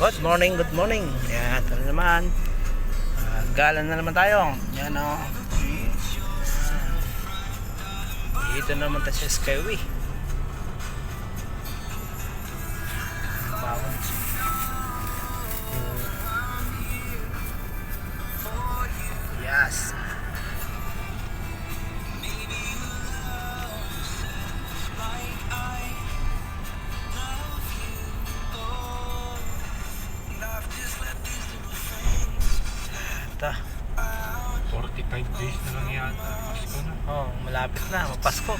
Good morning, good morning. Yan, ito na naman. Ah, gala na naman tayo. Yan o. Dito na naman tayo sa Skyway. Ito. 45 days na lang yata. Pasko na. Oh, malapit na, magpasko.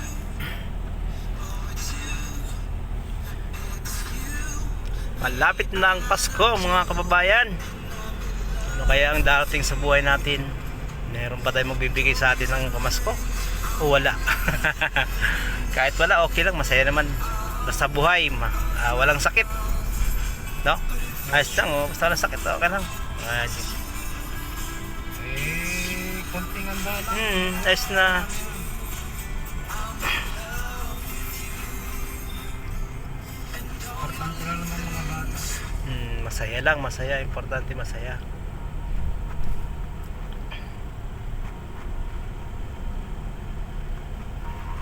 Malapit na ang Pasko, mga kababayan. Ano kaya ang darating sa buhay natin? Meron pa tayong magbibigay sa atin ng pamasko? O wala? Kahit wala, okay lang, masaya naman. Basta buhay, ma ah, walang sakit. No? Ayos lang, oh. basta walang sakit, okay lang. Ah, Eh, konting handa lang. hmm, ayos na. Importante na naman mga bata. Hmm, masaya lang, masaya. Importante masaya.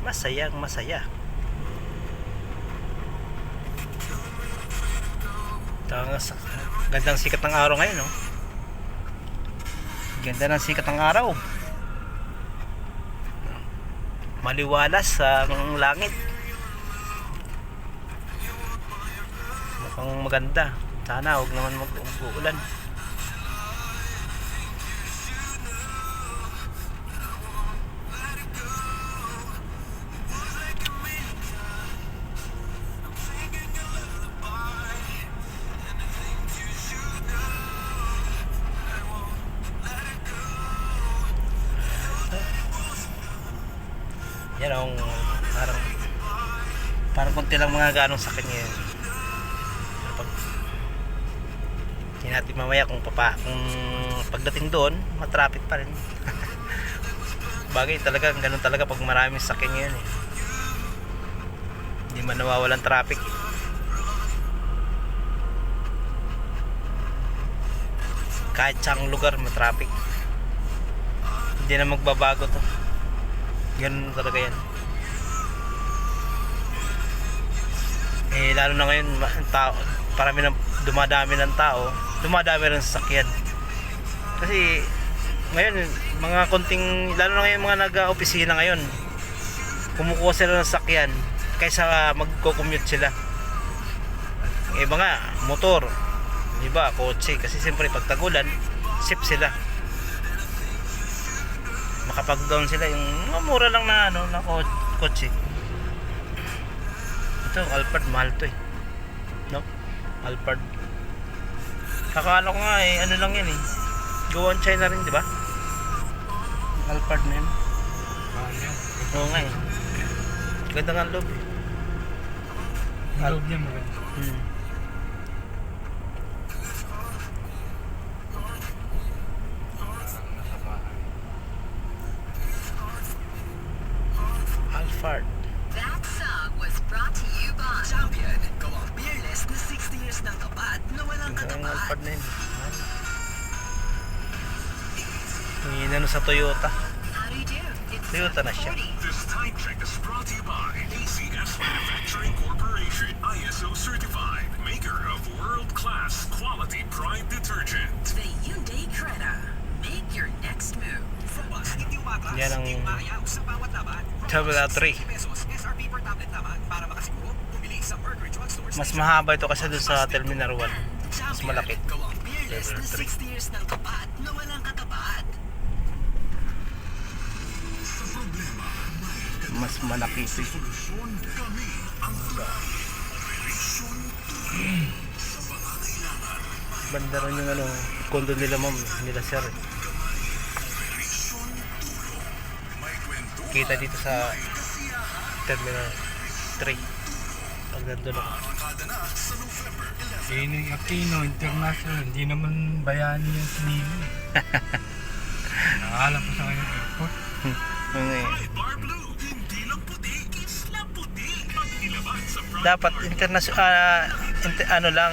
Masayang masaya. Tanga sa gandang sikat ng araw ngayon, no? Ganda ng sikat ng araw. Maliwalas sa langit. Mukhang maganda. Sana huwag naman mag-uulan. Yan ang parang parang konti lang mga ganong sakit ngayon. Pag natin mamaya kung papa kung pagdating doon matraffic pa rin. Bagay talaga ganun talaga pag maraming sakyan ngayon eh. Hindi man nawawalan traffic. Kahit saang lugar matraffic hindi na magbabago to ganun talaga yan. Eh lalo na ngayon tao parami ng dumadami ng tao. Dumadami rin sa sakyan. Kasi ngayon mga konting lalo na ngayon mga nag-opisina ngayon. Kumukuha sila ng sakyan kaysa magko-commute sila. Iba nga motor iba kotse. Kasi siyempre pag tagulan safe sila makapag down sila. Yung mura lang na ano na ko- kotse. Ito Alphard mahal to eh. No? Alphard. Kakala ko nga eh ano lang yan eh. Gawa China rin di ba? Alphard na yun. Mahal yan. oo nga eh. Ganda nga loob eh. Loob niya maganda. hmm. Alphard na yun yung inano sa Toyota Toyota na siya 40. This time check is brought to you by ACS Manufacturing Corporation, ISO certified, maker of world-class quality pride detergent. The Hyundai Creta. Make your next move. yan ang Terminal 3 mas mahaba ito kasi doon sa Terminal 1 mas na Level 3. 60 years ng tapat na walang katapat. mas malaki ito banda rin yung ano condo nila ma'am nila sir. Kita dito sa terminal 3 pag nandun ako Aquino, Aquino International. Hindi naman bayani yung sinili. Sa airport. Eh. Bar Blue, hindi lang puti, isla puti. Pag nilabas sa dapat international ano lang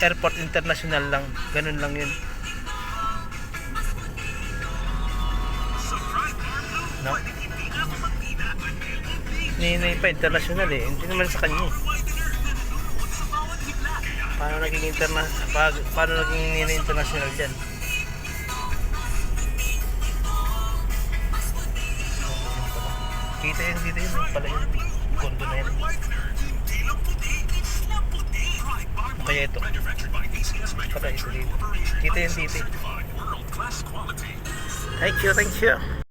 airport international lang. Ganun lang yun. No? Ninay pa international eh. Hindi naman sa kanya eh. Paano naging interna pa, paano naging international diyan? Kita yun dito yun pala yun. Kondo na yun. Kaya ito. Pala ito dito. Kita yun dito. Thank you, thank you.